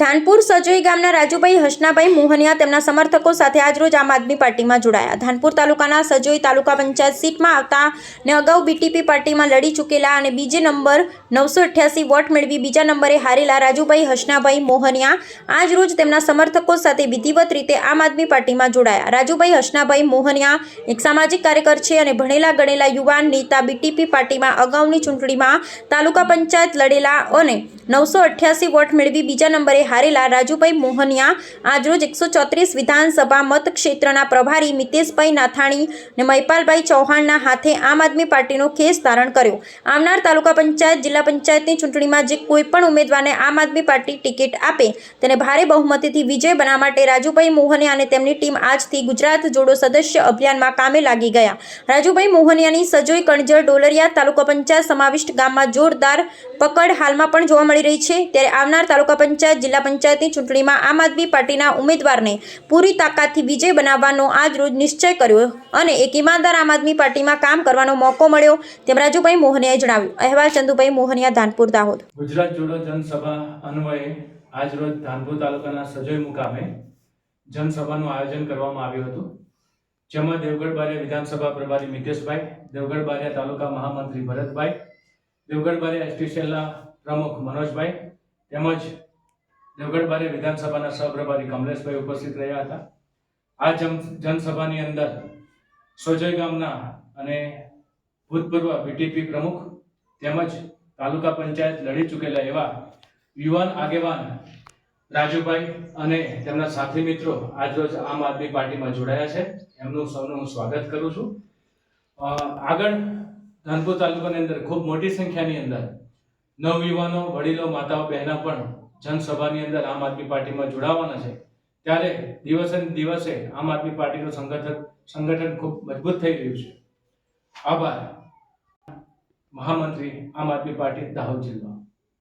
ધાનપુર સજોઈ ગામના રાજુભાઈ હસનાભાઈ મોહનિયા તેમના સમર્થકો સાથે આજરોજ આમ આદમી પાર્ટીમાં જોડાયા. ધાનપુર તાલુકાના સજોઈ તાલુકા પંચાયત સીટમાં આવતા ને અગાઉ બીટીપી પાર્ટીમાં લડી ચૂકેલા અને બીજે નંબર નવસો અઠ્યાસી વોટ મેળવી બીજા નંબરે હારેલા રાજુભાઈ હસનાભાઈ મોહનિયા આજરોજ તેમના સમર્થકો સાથે વિધિવત રીતે આમ આદમી પાર્ટીમાં જોડાયા. રાજુભાઈ હસનાભાઈ મોહનિયા એક સામાજિક કાર્યકર છે અને ભણેલા ગણેલા યુવાન નેતા બીટીપી પાર્ટીમાં અગાઉની ચૂંટણીમાં તાલુકા પંચાયત લડેલા અને નવસો અઠ્યાસી વોટ મેળવી બીજા નંબરે હારેલા રાજુભાઈ મોહનિયા. આજરોજ એકસો ચોત્રીસ વિધાનસભા મતક્ષેત્રના પ્રભારી મિતેશભાઈ નાથાણી અને મહિપાલભાઈ ચૌહાણના હાથે આમ આદમી પાર્ટીનો ખેસ ધારણ કર્યો. આવનાર તાલુકા પંચાયત, જિલ્લા પંચાયતની ચૂંટણીમાં જે કોઈ પણ ઉમેદવારને આમ આદમી પાર્ટી ટિકિટ આપે, તેને ભારે બહુમતીથી વિજય બનાવવા માટે રાજુભાઈ મોહનિયા અને તેમની ટીમ આજથી ગુજરાત જોડો સદસ્ય અભિયાનમાં કામે લાગી ગયા. રાજુભાઈ મોહનિયાની સજોઈ કણજર ડોલરિયા તાલુકા પંચાયત સમાવિષ્ટ ગામમાં જોરદાર પકડ હાલમાં પણ જોવા મળી રહી છે. ત્યારે આવનાર તાલુકા પંચાયત, જિલ્લા પંચાયતની ચૂંટણીમાં આમ આદમી પાર્ટીના ઉમેદવારને પૂરી તાકાતથી વિજય બનાવવાનો આજ રોજ નિશ્ચય કર્યો અને એક ઈમાનદાર આમ આદમી પાર્ટીમાં કામ કરવાનો મોકો મળ્યો તેમ રાજુભાઈ મોહનિયાએ જણાવ્યું. અહેવાલ ચંદુભાઈ મોહનિયા, ધાનપુર, દાહોદ. ગુજરાત જોડો જનસભા અન્વયે આજરોજ ધાનપુર તાલુકાના સજોઈ મુકામે જનસભાનું આયોજન કરવામાં આવ્યું હતું. જેમાં દેવગઢ બારિયા વિધાનસભા પ્રભારી મિતેશભાઈ દેવગઢ બારિયા તાલુકા મહામંત્રી ભરતભાઈ દેવગઢ બારિયા એસટી પ્રમુખ મનોજભાઈ તેમજ દેવગઢબારી વિધાનસભાના સહપ્રભારી કમલેશભાઈ ઉપસ્થિત રહ્યા હતા. આ જન, જનસભાની અંદર સોજય ગામના અને ભૂતપૂર્વ બીટીપી પ્રમુખ તેમજ તાલુકા પંચાયત લડી ચૂકેલા એવા યુવાન આગેવાન રાજુભાઈ અને તેમના સાથી મિત્રો આજરોજ આમ આદમી પાર્ટીમાં જોડાયા છે. એમનું સૌનું હું સ્વાગત કરું છું. આગળ ધાનપુર તાલુકાની અંદર ખૂબ મોટી સંખ્યાની અંદર નવયુવાનો, વડીલો, માતાઓ, બહેનો પણ જનસભાની અંદર આમ આદમી પાર્ટીમાં જોડાવાના છે. ત્યારે દિવસે દિવસે આમ આદમી પાર્ટીનું સંગઠન સંગઠન ખૂબ મજબૂત થઈ રહ્યું છે. આભાર. મહામંત્રી આમ આદમી પાર્ટી દાહોદ જિલ્લો